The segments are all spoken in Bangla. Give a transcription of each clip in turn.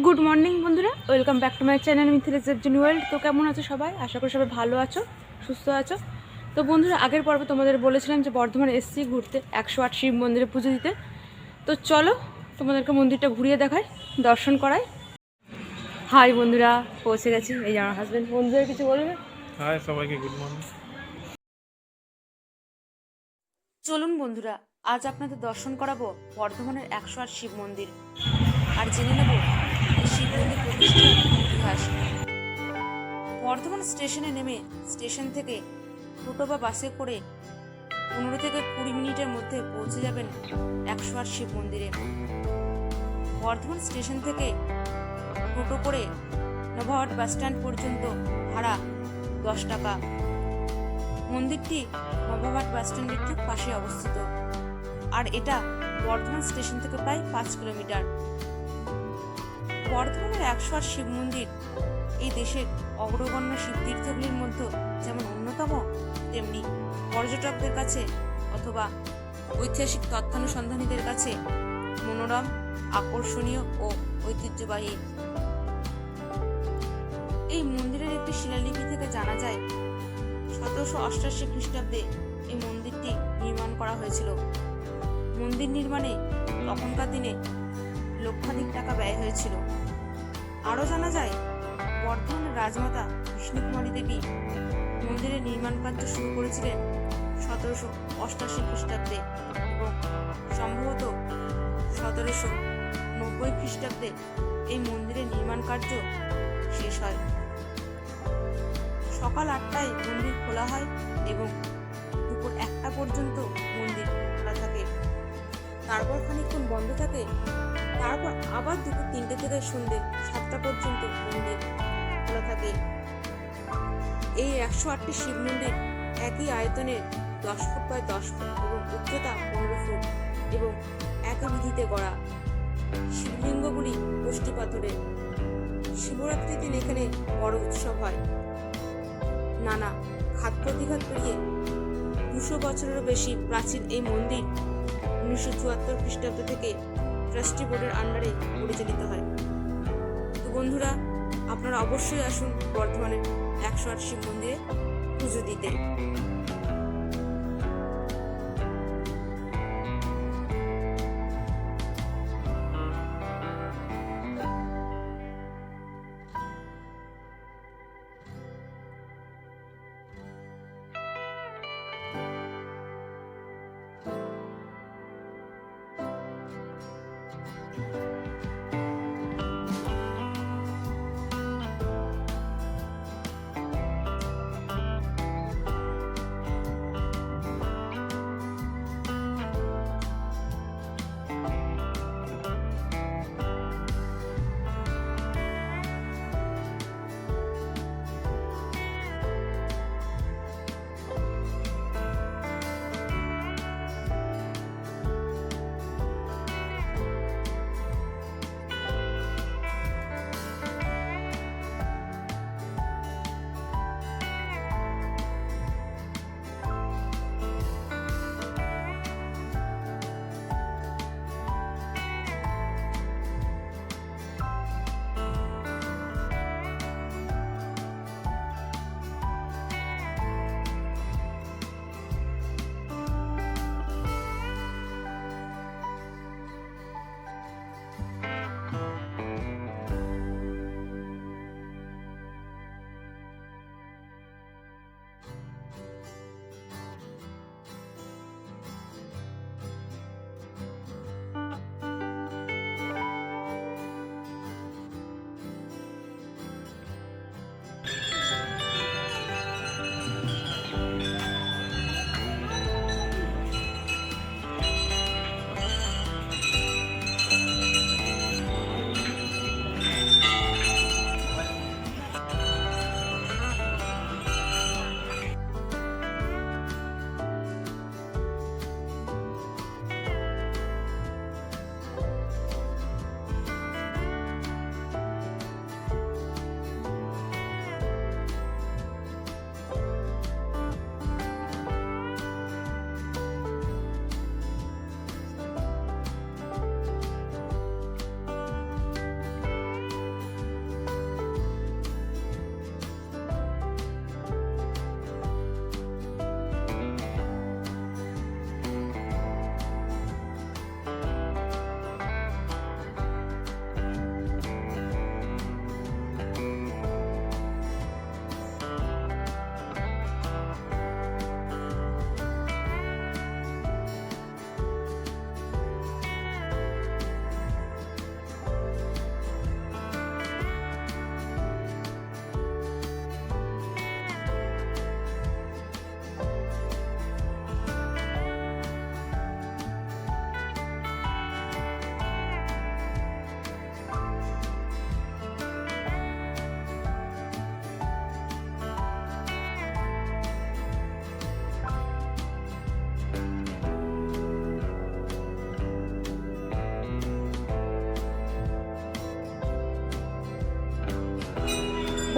গুড মর্নিং বন্ধুরা। Welcome back to my channel Mithilesh gen world তো কেমন আছো সবাই? আশা করি সবাই ভালো আছো সুস্থ আছো। তো বন্ধুরা আগের পর্বে তোমাদের বলেছিলাম যে বর্ধমানে এসছি ঘুরতে একশো আট শিব মন্দিরে পুজো দিতে। তো চলো তোমাদেরকে মন্দিরটা ঘুরিয়ে দেখাই দর্শন করাই। হাই বন্ধুরা পৌঁছে গেছি। এই আমার হাজব্যান্ড বন্ধুদের কিছু বলবে? হাই সবাইকে গুড মর্নিং চলুন বন্ধুরা আজ আপনাদের দর্শন করাবো বর্ধমানের একশো আট শিব মন্দির। আর জেনে নেব ইতিহাস বর্ধমান স্টেশনে নেমে স্টেশন থেকে টোটো বা বাসে করে পনেরো থেকে কুড়ি মিনিটের মধ্যে পৌঁছে যাবেন একশো আট শিব মন্দিরে। বর্ধমান স্টেশন থেকে টোটো করে নবাহাট বাস স্ট্যান্ড পর্যন্ত ভাড়া দশ টাকা। মন্দিরটি নবাবাদ বাস স্ট্যান্ডের ঠিক পাশে অবস্থিত। আর এটা বর্ধমান স্টেশন থেকে প্রায় পাঁচ কিলোমিটার। বর্ধমানের একশো আট শিব মন্দির এই দেশের অগ্রগণ্য শিব তীর্থগুলির মধ্যে যেমন অন্যতম, তেমনি পর্যটকদের কাছে অথবা ঐতিহাসিক তথ্যানুসন্ধানীদের কাছে মনোরম, আকর্ষণীয় ও ঐতিহ্যবাহী। এই মন্দিরের একটি শিলালিপি থেকে জানা যায়, সতেরোশো অষ্টাশি খ্রিস্টাব্দে এই মন্দিরটি নির্মাণ করা হয়েছিল। মন্দির নির্মাণে তখনকার দিনে লক্ষাধিক টাকা ব্যয় হয়েছিল। আরও জানা যায় বর্ধমানের রাজমাতা বিষ্ণুকুমারী দেবী মন্দিরের নির্মাণ কার্য শুরু করেছিলেন সতেরোশো অষ্টাশি খ্রিস্টাব্দে এবং সম্ভবত সতেরোশো নব্বই খ্রিস্টাব্দে এই মন্দিরের নির্মাণ কার্য শেষ হয়। সকাল আটটায় মন্দির খোলা হয় এবং দুপুর একটা পর্যন্ত মন্দির তারপর খানিকক্ষণ বন্ধ থাকে, তারপর আবার দুপুর তিনটে থেকে সন্ধ্যে সাতটা পর্যন্ত মন্দির খোলা থাকে। এই একশো আটটি শিব মন্দির একই আয়তনের দশ ফুট বাই দশ ফুট এবং উচ্চতা পনেরো ফুট এবং একই বিধিতে গড়া। শিবলিঙ্গগুলি গোষ্ঠী পাথরের শিবরাত্রির দিন এখানে বড় উৎসব হয়। নানা ঘাত প্রতিঘাত পেরিয়ে দুশো বছরেরও বেশি প্রাচীন এই মন্দির উনিশশো চুয়াত্তর খ্রিস্টাব্দ থেকে ট্রাস্টি বোর্ডের আন্ডারে পরিচালিত হয়। তো বন্ধুরা, আপনারা অবশ্যই আসুন বর্ধমানের একশো আট শিব মন্দিরে পুজো দিতে।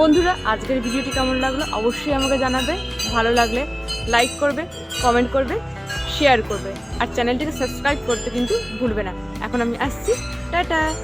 বন্ধুরা, আজকের ভিডিওটি কেমন লাগল অবশ্যই আমাকে জানাবে। ভালো লাগলে লাইক করবে কমেন্ট করবে শেয়ার করবে। আর চ্যানেলটিকে সাবস্ক্রাইব করতে কিন্তু ভুলবে না। এখন আমি আসছি। টাটা!